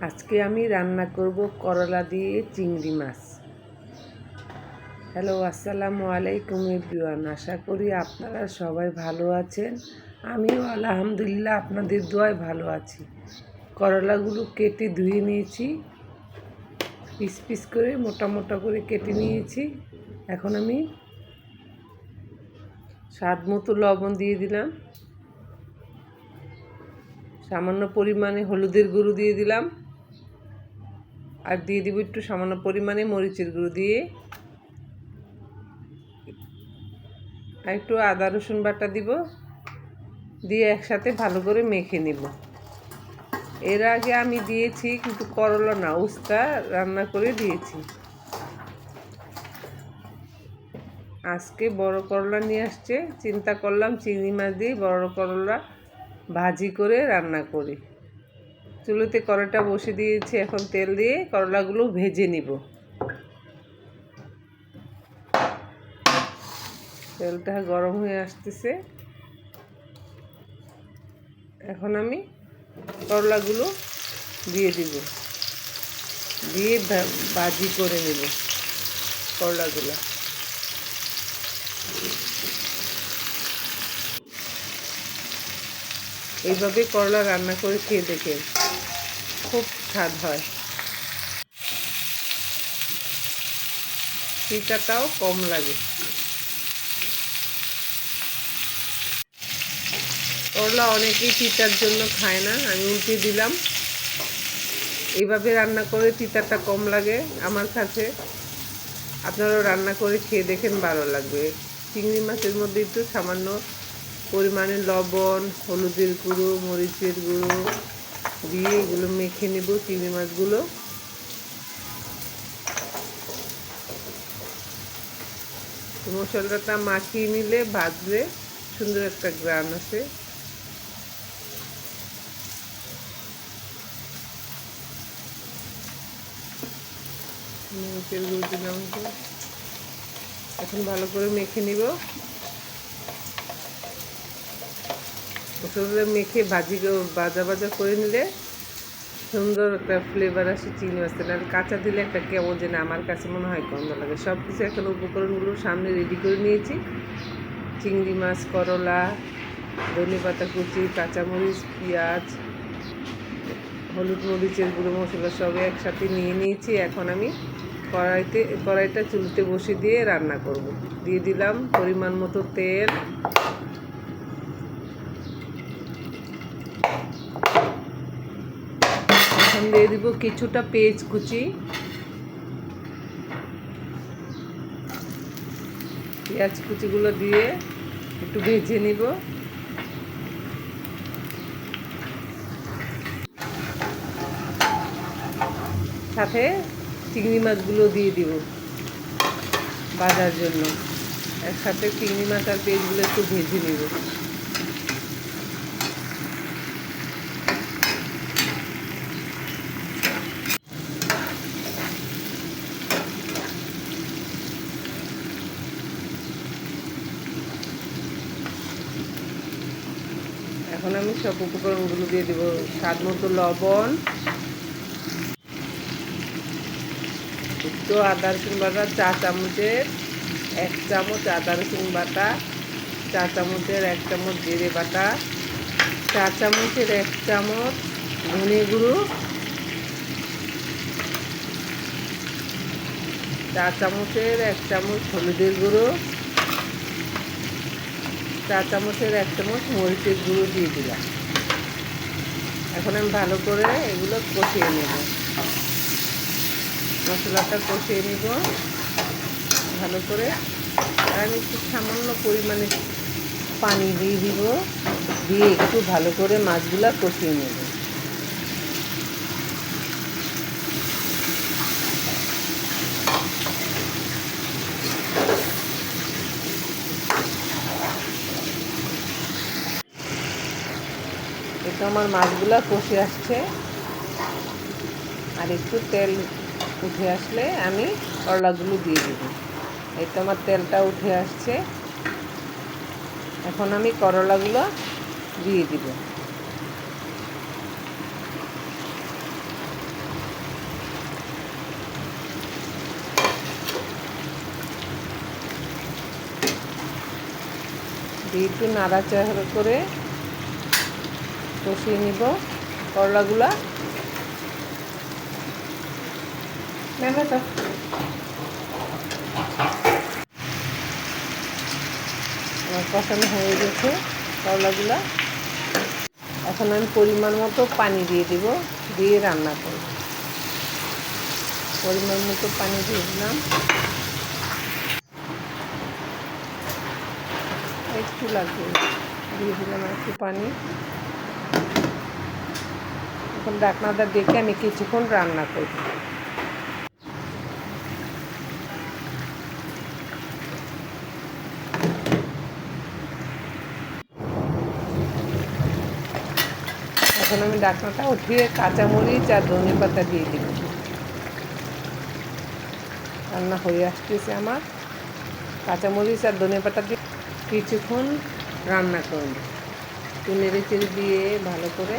আজকে আমি রান্না করব করলা দিয়ে চিংড়ি মাছ। হ্যালো, আসসালামু আলাইকুম এভরিওয়ান। আশা করি আপনারা সবাই ভালো আছেন। আমিও আলহামদুলিল্লাহ আপনাদের দোয়ায় ভালো আছি। করলাগুলো কেটে ধুয়ে নিয়েছি। পিস পিস করে, মোটা মোটা করে কেটে নিয়েছি। এখন আমি স্বাদ মতো লবণ দিয়ে দিলাম। সামান্য পরিমাণে হলুদের গুঁড়ো দিয়ে দিলাম। আর দিয়ে দিব একটু সামান্য পরিমাণে মরিচের গুঁড়ো দিয়ে। আর একটু আদা, রসুন বাটা দিব। দিয়ে একসাথে ভালো করে মেখে নিব। এর আগে আমি দিয়েছি, কিন্তু করলা না, উস্তা রান্না করে দিয়েছি। আজকে বড় করলা নিয়ে আসছে। চিন্তা করলাম চিংড়ি মাছ দিয়ে বড় করলা ভাজি করে রান্না করি। চুলোতে কড়াটা বসে দিয়েছি, এখন তেল দিয়ে করলাগুলো ভেজে নিব। তেলটা গরম হয়ে আসতেছে। এখন আমি করলাগুলো দিয়ে দিব। দিয়ে ভাজি করে নেব করলাগুলো। এইভাবে করলা রান্না করে খেয়ে দেখে খুব স্বাদ হয়। চিটাটাও কম লাগে। করলা অনেকেই চিটার জন্য খায় না, আমি উল্টে দিলাম। এইভাবে রান্না করে তিতাটা কম লাগে আমার কাছে। আপনারাও রান্না করে খেয়ে দেখেন, ভালো লাগবে। চিংড়ি মাছের মধ্যে একটু সামান্য পরিমাণে লবণ, হলুদের গুঁড়ো, মরিচের গুঁড়ো দিয়ে এগুলো মেখে নেব চিংড়ি মাছগুলো। মশলাটা মাখিয়ে নিলে ভাজলে সুন্দর একটা গ্রান আছে এখন ভালো করে মেখে নিব। মশলাটা মেখে ভাজি ভাজা ভাজা করে নিলে সুন্দর একটা ফ্লেভার আসে চিংড়ি মাছটা আর কাঁচা দিলে একটা কেমন যেন আমার কাছে মনে হয় গন্ধ লাগে। সব কিছু এখন উপকরণগুলো সামনে রেডি করে নিয়েছি। চিংড়ি মাছ, করলা, ধনে পাতা কুচি, কাঁচামরিচ, পেঁয়াজ, হলুদ মরিচের গুঁড়ো মশলা সব একসাথে নিয়ে নিয়েছি। এখন আমি কড়াইতে, কড়াইটা চুলতে বসে দিয়ে রান্না করব। দিয়ে দিলাম পরিমাণ মতো তেল এখন দিয়ে দিব কিছুটা পেঁয়াজ কুচি। পেঁয়াজ কুচিগুলো দিয়ে একটু ভেজে নিব। সাথে চিংড়ি মাছগুলো দিয়ে দিব বাজার জন্য। একসাথে চিংড়ি মাছ আর পেঁয়াজগুলো একটু ভেজে নিব। এখন আমি সব উপকরণগুলো দিয়ে দেবো। স্বাদ মতো লবণ, একটু আদা রসুন বাটা, চা চামচের এক চামচ আদা রসুন বাটা, চা চামচের এক চামচ জিরে বাটা, চা চামচের এক চামচ ধনে গুঁড়ো, চা চামচের এক চামচ হলুদের গুঁড়ো চা চামচের এক চামচ মরিচের গুঁড়ো দিয়ে দিলাম। এখন আমি ভালো করে এগুলো কষিয়ে নেব। মশলাটা কষিয়ে নিব। ভালো করে। আমি একটু সামান্য পরিমাণে পানি দিয়ে দিব। দিয়ে একটু ভালো করে মাছগুলা কষিয়ে নেব। তো আমার মাছগুলো কষে আসছে। আর একটু তেল উঠে আসলে আমি করলাগুলো দিয়ে দেবো। এই তো আমার তেলটা উঠে আসছে। এখন আমি করলাগুলো দিয়ে দিব। দিয়ে একটু নাড়াচাড়া করে কষিয়ে নিব করলাগুলা। তো আমার কষানো হয়ে গেছে করলাগুলা। এখন আমি পরিমাণ মতো পানি দিয়ে দিব, দিয়ে রান্না করব। পরিমাণ মতো পানি দিয়ে দিলাম। একটু লাগবে। দিয়ে দিলাম একটু পানি। এখন ডাকনাটা দেখে আমি কিছুক্ষণ রান্না করব। এখন আমি ডাকনাটা উঠিয়ে কাঁচামরিচ আর ধনে পাতা দিয়ে দিব রান্না হয়ে আসতেছে আমার। কাঁচামরিচ আর ধনে পাতা দিয়ে কিছুক্ষণ রান্না করব। নেড়ে চেড়ে দিয়ে ভালো করে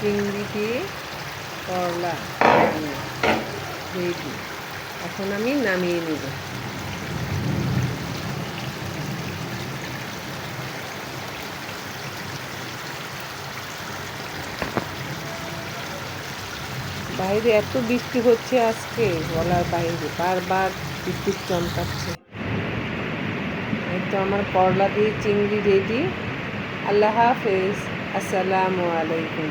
চিংড়ি দিয়ে করলা রেডি এখন আমি নামিয়ে নেব। বাইরে এত বৃষ্টি হচ্ছে আজকে, বলার বাইরে, বারবার বিদ্যুৎ চমকাচ্ছে। তো আমার করলা দিয়ে চিংড়ি রেডি আল্লাহ হাফেজ। আসসালামু আলাইকুম।